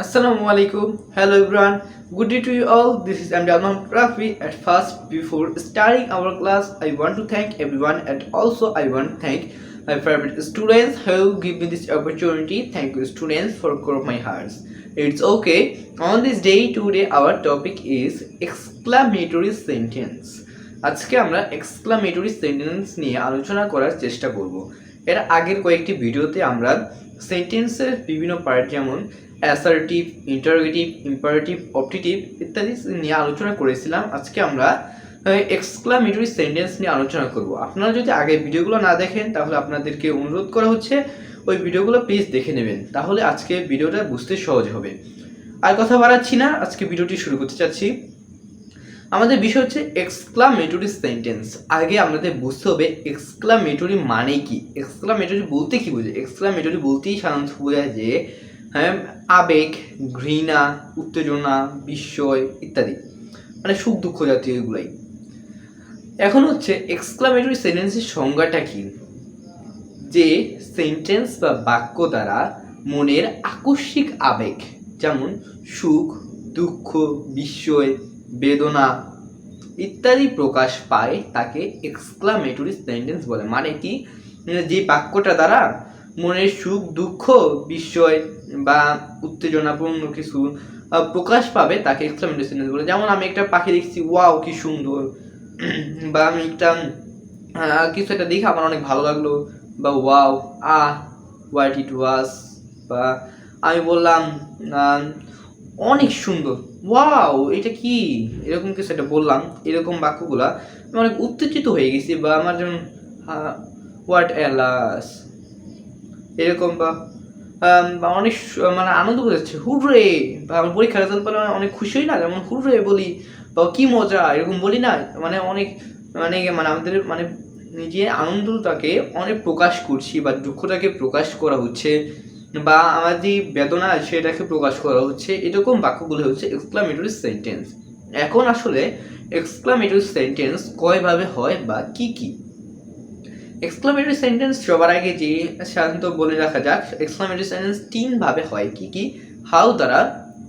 Assalamu alaikum. Hello everyone. Good day to you all. This is Mohammed Rafi. At first, before starting our class, I want to thank everyone and also I want to thank my favorite students who give me this opportunity. Thank you students for core my hearts. It's okay. On this day today our topic is exclamatory sentence. আজকে আমরা exclamatory sentence নিয়ে আলোচনা করার চেষ্টা করব এর আগের কয়েকটি ভিডিওতে আমরা সেন্টেন্সের বিভিন্ন পার্ট যেমন অ্যাসার্টিভ ইন্টারোগেটিভ ইম্পারেটিভ অপটিটিভ ইত্যাদি নিয়ে আলোচনা করেছিলাম। আজকে আমরা এক্সক্লামেটরি সেন্টেন্স নিয়ে আলোচনা করব। আপনারা যদি আগে ভিডিওগুলো না দেখেন, তাহলে আপনাদেরকে অনুরোধ করা হচ্ছে, ওই ভিডিওগুলো প্লিজ দেখে নেবেন। তাহলে আজকে ভিডিওটা বুঝতে সহজ হবে। আর কথা বাড়াচ্ছি না, আজকে ভিডিওটি শুরু করতে চাচ্ছি। আমাদের বিষয় হচ্ছে এক্সক্লামেটরি সেন্টেন্স আগে আমাদের বুঝতে হবে এক্সক্লামেটরি মানে কি? এক্সক্লামেটরি বলতে কি বোঝে এক্সক্লামেটরি বলতেই সাধারণত বোঝায় যে আবেগ, ঘৃণা, উত্তেজনা, বিস্ময় ইত্যাদি। মানে সুখ, দুঃখ জাতীয় এগুলাই। এখন হচ্ছে এক্সক্লামেটরি সেন্টেন্সের সংজ্ঞাটা কি? যে সেন্টেন্স বা বাক্য দ্বারা মনের আকস্মিক আবেগ, যেমন সুখ, দুঃখ, বিস্ময়, বেদনা ইত্যাদি প্রকাশ পায়, তাকে এক্সক্লামেটরি সেন্টেন্স বলে। মানে কি? যে বাক্যটা দ্বারা মনের সুখ, দুঃখ, বিস্ময় বা উত্তেজনাপূর্ণ কিছু প্রকাশ পাবে তাকে এক্সক্লামেটরি সেন্টেন্স বলে। যেমন আমি একটা পাখি দেখছি, ওয়াও, কি সুন্দর। বা আমি একটা কিছু একটা দেখে আমার অনেক ভালো লাগল। বা ওয়াও আ হোয়াট ইট ওয়াজ। বা আমি বললাম অনেক সুন্দর। ওয়াও, এটা কি? এরকম কিছু একটা বললাম, এরকম বাক্যগুলা। আমি অনেক উত্তেজিত হয়ে গেছি বা আমার যেমন হোয়াট এলাস এরকম বা অনেক মানে আনন্দ বোঝাচ্ছে হুররে! বা আমার পরীক্ষার রেজাল্ট পেলে অনেক খুশি হই না? যেমন হুররে বলি, বা কি মজা! এরকম বলি না? মানে অনেক মানে মানে আমাদের মানে নিজে আনন্দটাকে অনেক প্রকাশ করছি বা দুঃখটাকে প্রকাশ করা হচ্ছে বা আমার যে বেদনা আছে সেটাকে প্রকাশ করা হচ্ছে। এরকম বাক্যগুলো হচ্ছে এক্সক্লামেটরি সেন্টেন্স এখন আসলে এক্সক্লামেটরি সেন্টেন্স কয়ভাবে হয় বা কি কি? এক্সক্লামেটরি সেন্টেন্স সবার আগে যে সাধারণত বলে রাখা যাক এক্সক্লামেটরি সেন্টেন্স তিন ভাবে হয় কি কি? হাউ দ্বারা,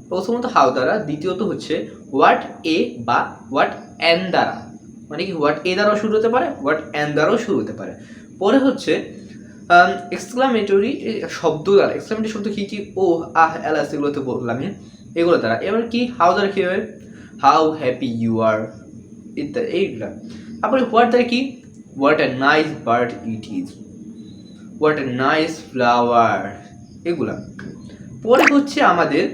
প্রথমত হাউ দ্বারা, দ্বিতীয়ত হচ্ছে হোয়াট এ বা হোয়াট অ্যান দ্বারা। মানে কি হোয়াট এ দ্বারাও শুরু হতে পারে হোয়াট অ্যান দ্বারাও শুরু হতে পারে। পরে হচ্ছে এক্সক্লামেটরি শব্দ দ্বারা এক্সক্লামেটরি শব্দ কী কী? ও, আহ এলাস এগুলোতে বললাম এগুলো দ্বারা। এবার কি হাউ দ্বারা কি হবে হাউ হ্যাপি ইউ আর ইত্যাদি, এইগুলা। তারপরে হোয়াট দ্বারা কি? What a nice bird it is what a nice flower এগুলা। পরে হচ্ছে আমাদের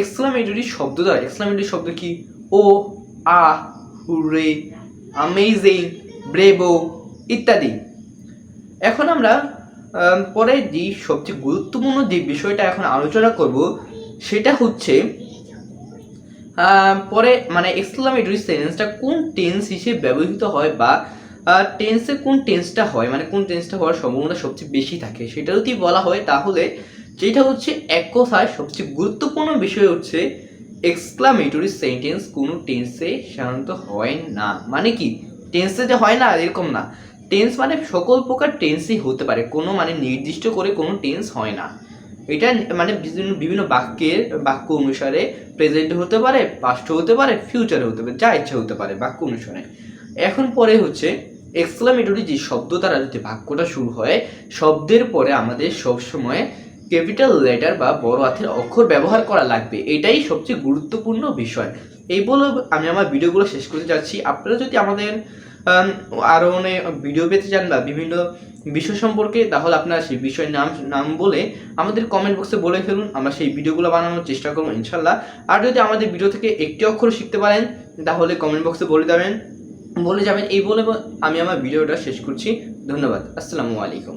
এক্সক্লামেটরি শব্দ দ্বারা এক্সক্লামেটরি শব্দ কি? ও, আ হুরে আমেজিং ব্রেবো ইত্যাদি। এখন আমরা পরে যে সবচেয়ে গুরুত্বপূর্ণ যে বিষয়টা এখন আলোচনা করব, সেটা হচ্ছে পরে মানে এক্সক্লামেটরি সেন্টেন্সটা কোন টেন্স হিসেবে ব্যবহৃত হয় বা টেন্সে কোন টেন্সটা হয়? মানে কোন টেন্সটা হওয়ার সম্ভাবনা সবচেয়ে বেশি থাকে? সেটা যদি বলা হয় তাহলে যেটা হচ্ছে এক কথায় সবচেয়ে গুরুত্বপূর্ণ বিষয় হচ্ছে এক্সক্লামেটরি সেন্টেন্স কোনো টেন্সে সাধারণত হয় না। মানে কি? টেন্সে যে হয় না, এরকম না। টেন্স মানে সকল প্রকার টেন্সই হতে পারে। কোনো মানে নির্দিষ্ট করে কোনো টেন্স হয় না। এটা মানে বিভিন্ন বাক্যের, বাক্য অনুসারে প্রেজেন্ট হতে পারে পাস্ট হতে পারে ফিউচারে হতে পারে, যা ইচ্ছা হতে পারে বাক্য অনুসারে। এখন পরে হচ্ছে এক্সক্লামেটরি যে শব্দ দ্বারা যদি বাক্যটা শুরু হয়, শব্দের পরে আমাদের সবসময় ক্যাপিটাল লেটার বা বড় হাতের অক্ষর ব্যবহার করা লাগবে। এটাই সবচেয়ে গুরুত্বপূর্ণ বিষয়। এই বলে আমি আমার ভিডিওগুলো শেষ করতে যাচ্ছি। আপনারা যদি আমাদের আম, আরও অনেক ভিডিও পেতে চান বা বিভিন্ন বিষয় সম্পর্কে তাহলে আপনারা সেই বিষয়ের নাম নাম বলে আমাদের কমেন্ট বক্সে বলে ফেলুন আমরা সেই ভিডিওগুলো বানানোর চেষ্টা করব ইনশাল্লাহ। আর যদি আমাদের ভিডিও থেকে একটি অক্ষর শিখতে পারেন তাহলে কমেন্ট বক্সে বলে যাবেন। বলে যাবেন এই বলে আমি আমার ভিডিওটা শেষ করছি। ধন্যবাদ। আসসালামু আলাইকুম।